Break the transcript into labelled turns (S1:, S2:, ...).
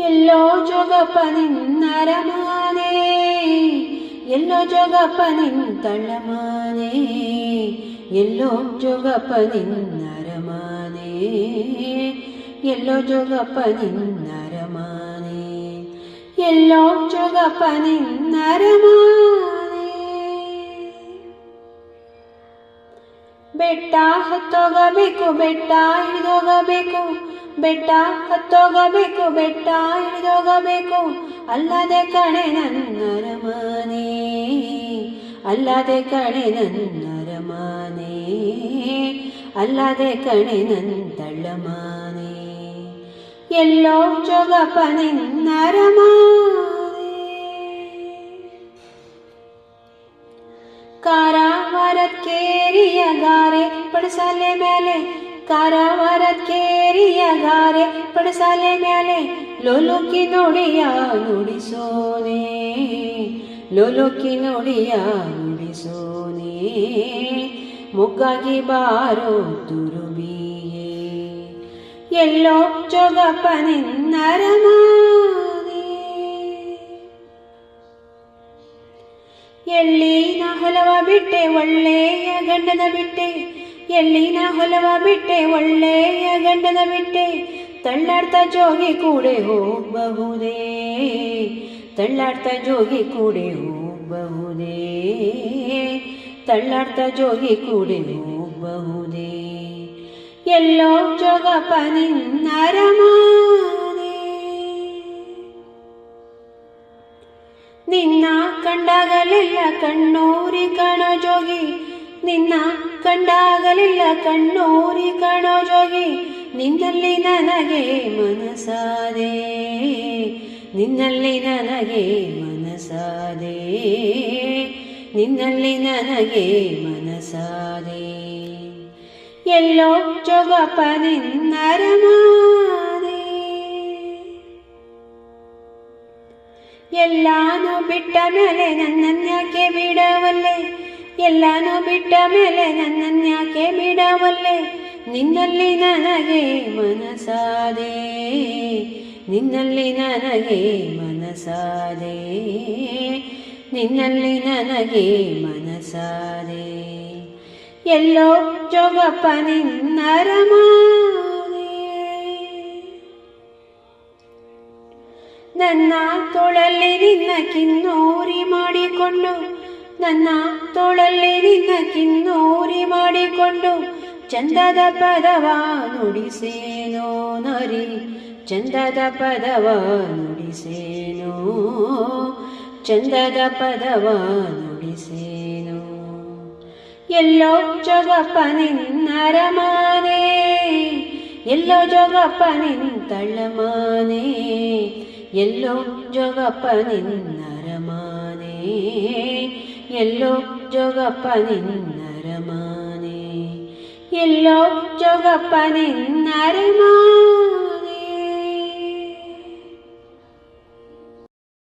S1: ಎಲ್ಲೋ ಜೋಗಪ್ಪ ನಿನ್ನರಮಾನೆ ಎಲ್ಲೋ ಜೋಗಪ್ಪ ನಿಂತಳ್ಳಮಾನೆ ಎಲ್ಲೋ ಜೋಗಪ್ಪ ನಿನ್ನರಮಾನೆ ಎಲ್ಲೋ ಜೋಗಪ್ಪ ನಿನ್ನರಮಾನೆ ಎಲ್ಲೋ ಜೋಗಪ್ಪ ನಿನ್ನರಮಾನೆ ಬೆಟ್ಟ ಹತ್ತೋಗಬೇಕು ಬೆಟ್ಟ ಇಳಿದೋಗಬೇಕು ಬೆಟ್ಟ ಹತ್ತೋಗಬೇಕು ಬೆಟ್ಟ ಇಳಿದೋಗಬೇಕು ಅಲ್ಲದೆ ಕಣೆ ನನ್ನರಮಾನೆ ಅಲ್ಲದೆ ಕಣೆ ನನ್ನರಮಾನೆ ಅಲ್ಲದೆ ಕಣೆ ನನ್ನಳ್ಳಮಾನೆ ಎಲ್ಲೋ ಜೋಗಪ್ಪ ನಿನ್ನರಮಾನೆ ಕಾರವಾರಕ್ಕೇರಿಯ ಗಾರೆ ಪಡಸಾಲೆ ಮೇಲೆ ಕಾರವಾರಕ್ಕೇರಿಯ ಗಾರೆ ಪಡಸಾಲೆ ಮೇಲೆ ಲೋಲೋಕಿ ನೋಡಿಯ ನುಡಿಸೋನೆ. ಲೋಲೋಕಿ ನೋಡಿಯ ನುಡಿಸೋನೆ. ಮುಗ್ಗಾಗಿ ಬಾರೋ ತುರುಬಿಯೇ. ಎಲ್ಲೋ ಜೋಗಪ್ಪ ನಿನ್ನರಮಾನೆ ಎಳ್ಳಿನ ಹೊಲವ ಬಿಟ್ಟೆ, ಒಳ್ಳೆಯ ಗಂಡನ ಬಿಟ್ಟೆ ಎಳ್ಳಿನ ಹೊಲವ ಬಿಟ್ಟೆ, ಒಳ್ಳೆಯ ಗಂಡನ ಬಿಟ್ಟೆ. ತಳ್ಳಾಡ್ತಾ ಜೋಗಿ ಕೂಡೆ ಹೋಗಬಹುದೇ? ತಳ್ಳಾಡ್ತಾ ಜೋಗಿ ಕೂಡೆ ಹೋಗಬಹುದೇ? ತಳ್ಳಾಡ್ತಾ ಜೋಗಿ ಕೂಡೆ ಹೋಗಬಹುದೇ? ಎಲ್ಲೋ ಜೋಗಪ್ಪ ನಿನ್ನರಮಾನೆ ನಿನ್ನ ಕಂಡಾಗಲೆಲ್ಲ ಕಣ್ಣೂರಿ ಕಾಣೋ ಜೋಗಿ. ನಿನ್ನ ಕಂಡಾಗಲೆಲ್ಲ ಕಣ್ಣೂರಿ ಕಾಣೋ ಜೋಗಿ ನಿನ್ನಲ್ಲಿ ನನಗೆ ಮನಸಾದೆ, ನಿನ್ನಲ್ಲಿ ನನಗೆ ಮನಸಾದೆ, ನಿನ್ನಲ್ಲಿ ನನಗೆ ಮನಸಾದೆ. ಎಲ್ಲೋ ಜೋಗಪ್ಪ ನಿನ್ನರಮಾದೆ ಎಲ್ಲಾನು ಬಿಟ್ಟ ಮೇಲೆ ನನ್ನನ್ಯಾಕೆ ಬಿಡವಲ್ಲೆ? ಎಲ್ಲಾನು ಬಿಟ್ಟ ಮೇಲೆ ನನ್ನನ್ಯಾಕೆ ಬಿಡವಲ್ಲೆ ನಿನ್ನಲ್ಲಿ ನನಗೆ ಮನಸಾದೆ ನಿನ್ನಲ್ಲಿ ನನಗೆ ಮನಸಾದೆ ನಿನ್ನಲ್ಲಿ ನನಗೆ ಮನಸಾದೆ ಎಲ್ಲೋ ಜೋಗಪ್ಪ ನಿನ್ನರಮಾನೆ ನನ್ನ ತೋಳಲ್ಲಿ ನಿನ್ನ ಕಿನ್ನೂರಿ ಮಾಡಿಕೊಂಡು ನನ್ನ ತೋಳಲ್ಲಿ ನಿನ್ನ ಕಿನ್ನೂರಿ ಮಾಡಿಕೊಂಡು ಚಂದದ ಪದವ ನುಡಿಸೇನೋ ನರಿ, ಚಂದದ ಪದವ ನುಡಿಸೇನೋ, ಚಂದದ ಪದವ ನುಡಿಸೇನೋ. ಎಲ್ಲೋ ಜೋಗಪ್ಪ ನಿನ್ನರಮಾನೆ ಎಲ್ಲೋ ಜೋಗಪ್ಪ ನಿಂತಳಮಾನೆ ಎಲ್ಲೋ ಜೋಗಪ್ಪ ನಿನ್ನರಮಾನೆ ಎಲ್ಲೋ ಜೋಗಪ್ಪ ನಿನ್ನರಮಾನೆ ಎಲ್ಲೋ ಜೋಗಪ್ಪ ನಿನ್ನರಮಾನೆ